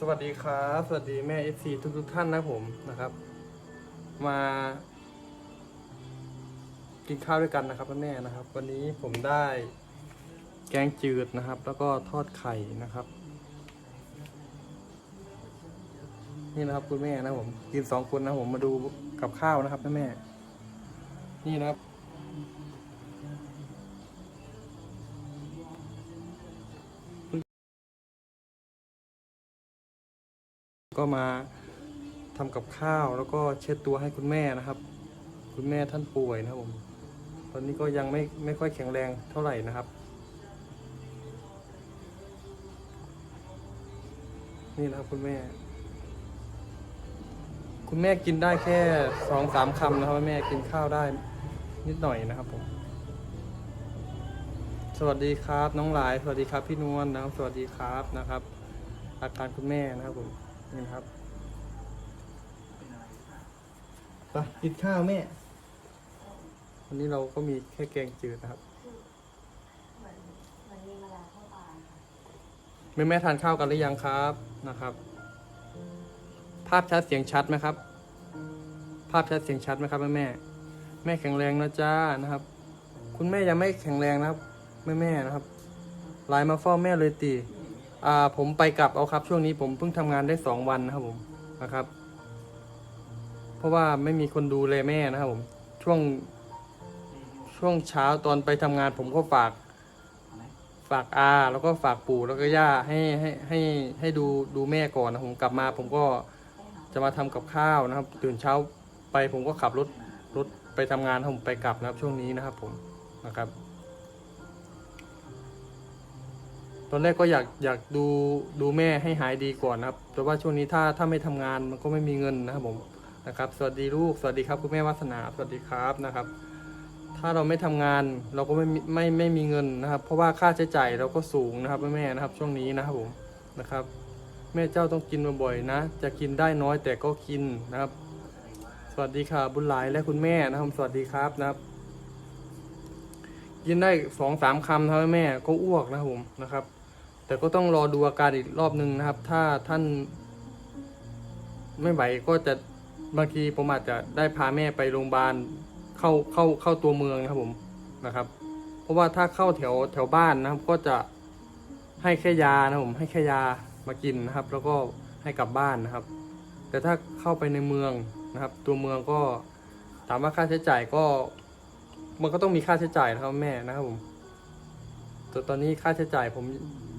สวัสดีครับ สวัสดีแม่เอฟซีทุกทุกๆท่านนะผมนะครับ มา กินข้าวด้วยกันนะครับแม่นะครับ วันนี้ผมได้แกงจืดนะครับ แล้วก็ทอดไข่นะครับ นี่นะครับคุณแม่นะผมกินสองคนนะผมมาดูกับข้าวนะครับแม่นี่นะครับ ก็มาทำกับข้าวแล้วก็เช็ดตัวให้คุณแม่นะครับ คุณแม่ท่านป่วยนะครับผม ตอนนี้ก็ยังไม่ไม่ค่อยแข็งแรงเท่าไหร่นะครับ นี่นะครับคุณแม่ คุณแม่กินได้แค่สองสามคำนะครับแม่กินข้าวได้นิดหน่อยนะครับผม สวัสดีครับน้องหลาย สวัสดีครับพี่นวลนะครับ สวัสดีครับนะครับ อาการคุณแม่นะครับผม นี่นะครับไปกินข้าวแม่วันนี้เราก็มีแค่แกงจืดนะครับเหมือนเหมือนมีเวลาเข้าตาค่ะแม่แม่ทานข้าวกันหรือยังครับนะครับ ภาพชัดเสียงชัดไหมครับ ภาพชัดเสียงชัดไหมครับแม่แม่แม่แข็งแรงนะจ้านะครับ คุณแม่ยังไม่แข็งแรงนะครับแม่แม่นะครับไลน์มาเฝ้าแม่เลยตีอ่า ผมไปกลับเอาครับ ช่วงนี้ผมเพิ่งทำงานได้สองวันนะครับผมนะครับ เพราะว่าไม่มีคนดูแลแม่นะครับผม ช่วงช่วงเช้าตอนไปทำงาน ผมก็ฝาก ฝากอา แล้วก็ฝากปู่แล้วก็ย่าให้ให้ให้ให้ดูดูแม่ก่อนนะผมกลับมาผมก็จะมาทำกับข้าวนะครับ ตื่นเช้าไปผมก็ขับรถรถไปทำงานผมไปกลับนะครับ ช่วงนี้นะครับ ผมนะครับ อนแรกก็อยากอยากดูดูแม่ให้หายดีก่อนนะครับ แต่ว่าช่วงนี้ถ้าถ้าไม่ทำงานมันก็ไม่มีเงินนะครับผมนะครับ สวัสดีลูกสวัสดีครับคุณแม่วาสนาสวัสดีครับนะครับ ถ้าเราไม่ทำงานเราก็ไม่มีไม่ไม่มีเงินนะครับ เพราะว่าค่าใช้จ่ายเราก็สูงนะครับแม่นะครับ ช่วงนี้นะครับผมนะครับ แม่เจ้าต้องกินบ่อยๆนะ จะกินได้น้อยแต่ก็กินนะครับ สวัสดีค่ะบุญหลายและคุณแม่นะครับ สวัสดีครับนะครับกินได้สองสามคำนะครับแม่ก็อ้วกนะครับผมนะครับ แต่ก็ต้องรอดูอาการอีกรอบหนึ่งนะครับ ถ้าท่านไม่ไหวก็จะบางทีผมอาจจะได้พาแม่ไปโรงพยาบาลเข้าเข้าเข้าตัวเมืองนะครับผมนะครับ เพราะว่าถ้าเข้าแถวแถวบ้านนะครับ ก็จะให้แค่ยานะครับผม ให้แค่ยามากินนะครับ แล้วก็ให้กลับบ้านนะครับ แต่ถ้าเข้าไปในเมืองนะครับ ตัวเมืองก็ถามว่าค่าใช้จ่ายก็ มันก็ต้องมีค่าใช้จ่ายนะครับแม่นะครับผม แต่ตอนนี้ค่าใช้จ่ายผม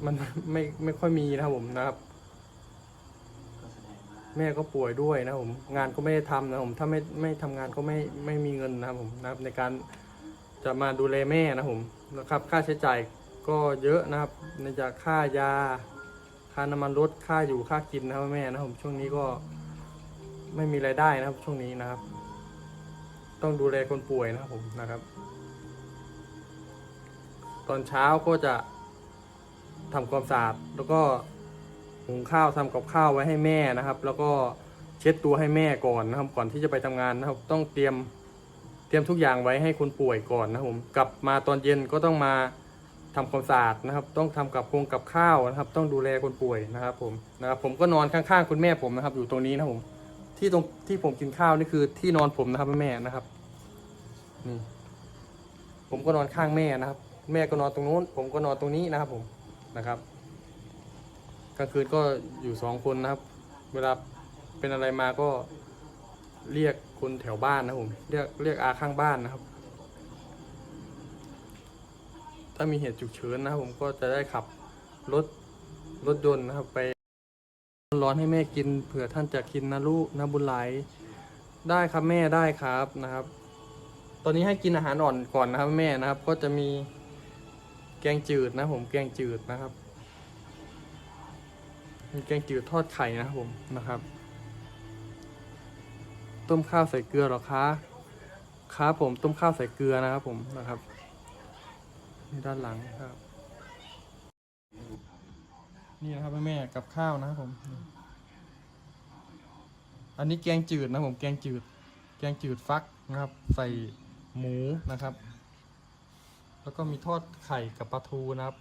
มันไม่ไม่ค่อยมีนะครับผมนะครับแม่ก็ป่วยด้วยนะครับผมงานก็ไม่ได้ทำนะครับผมถ้าไม่ไม่ทำงานก็ไม่ไม่มีเงินนะครับผมนะครับ ในการจะมาดูแลแม่นะครับผมนะครับ ค่าใช้จ่ายก็เยอะนะครับในจากค่ายา ค่าน้ำมันรถค่าอยู่ค่ากินนะครับแม่นะครับผมช่วงนี้ก็ไม่มีรายได้นะครับ ช่วงนี้นะครับ ต้องดูแลคนป่วยนะครับผมนะครับ ตอนเช้าก็จะทำความสะอาดแล้วก็หุงข้าวทำกับข้าวไว้ให้แม่นะครับ แล้วก็เช็ดตัวให้แม่ก่อนนะครับ ก่อนที่จะไปทำงานนะครับ ต้องเตรียมเตรียมทุกอย่างไว้ให้คนป่วยก่อนนะผมกลับมาตอนเย็นก็ต้องมาทำความสะอาดนะครับ ต้องทำกับโครงกับข้าวนะครับ ต้องดูแลคนป่วยนะครับผมนะครับ ผมก็นอนข้างๆคุณแม่ผมนะครับ อยู่ตรงนี้นะผม ที่ตรงที่ผมกินข้าวนี่คือที่นอนผมนะครับแม่นะครับนี่ผมก็นอนข้างแม่นะครับ แม่ก็นอนตรงนู้น ผมก็นอนตรงนี้นะครับผมนะครับกลางคืนก็อยู่สองคนนะครับ เวลาเป็นอะไรมาก็เรียกคนแถวบ้านนะผมเรียกเรียกอาข้างบ้านนะครับ ถ้ามีเหตุฉุกเฉินนะครับผมก็จะได้ขับรถรถยนต์นะครับ ไปร้อนให้แม่กินเผื่อท่านจะกินนะลูกนะบุญไหลได้ครับแม่ได้ครับนะครับ ตอนนี้ให้กินอาหารอ่อนก่อนนะครับแม่นะครับ ก็จะมี กงจืดนะผมแกงจืดนะครับมีแกงจืดทอดไข่นะครับผมนะครับ ต้มข้าวใส่เกลือหรอคะครับผมต้มข้าวใส่เกลือนะครับผมนะครับนี่ด้านหลังครับ นี่นะครับแม่กับข้าวนะครับผม อันนี้แกงจืดนะผมแกงจืด แกงจืดฟักนะครับ ใส่หมูนะครับ แล้วก็มีทอดไข่กับปลาทูนะครับ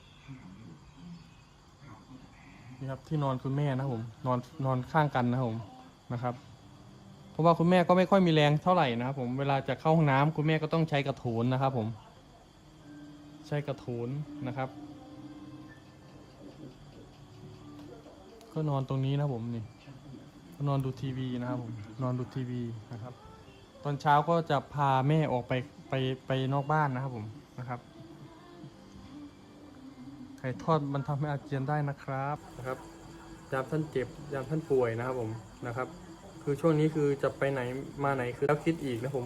นี่ครับที่นอนคุณแม่นะผมนอนนอนข้างกันนะผมนะครับ เพราะว่าคุณแม่ก็ไม่ค่อยมีแรงเท่าไหร่นะครับผมเวลาจะเข้าห้องน้ำคุณแม่ก็ต้องใช้กระโถนนะครับ ผม ใช้กระโถนนะครับ ก็นอนตรงนี้นะผมนี่ก็นอนดูทีวีนะครับผมนอนดูทีวีนะครับ ตอนเช้าก็จะพาแม่ออกไปไปไปนอกบ้านนะครับผมนะครับ ข่ทอดมันทำให้อาเจียนได้นะครับนะครับยามท่านเจ็บยามท่านป่วยนะครับผมนะครับ คือช่วงนี้คือจะไปไหนมาไหนคือแล้วคิดอีกนะผมว่า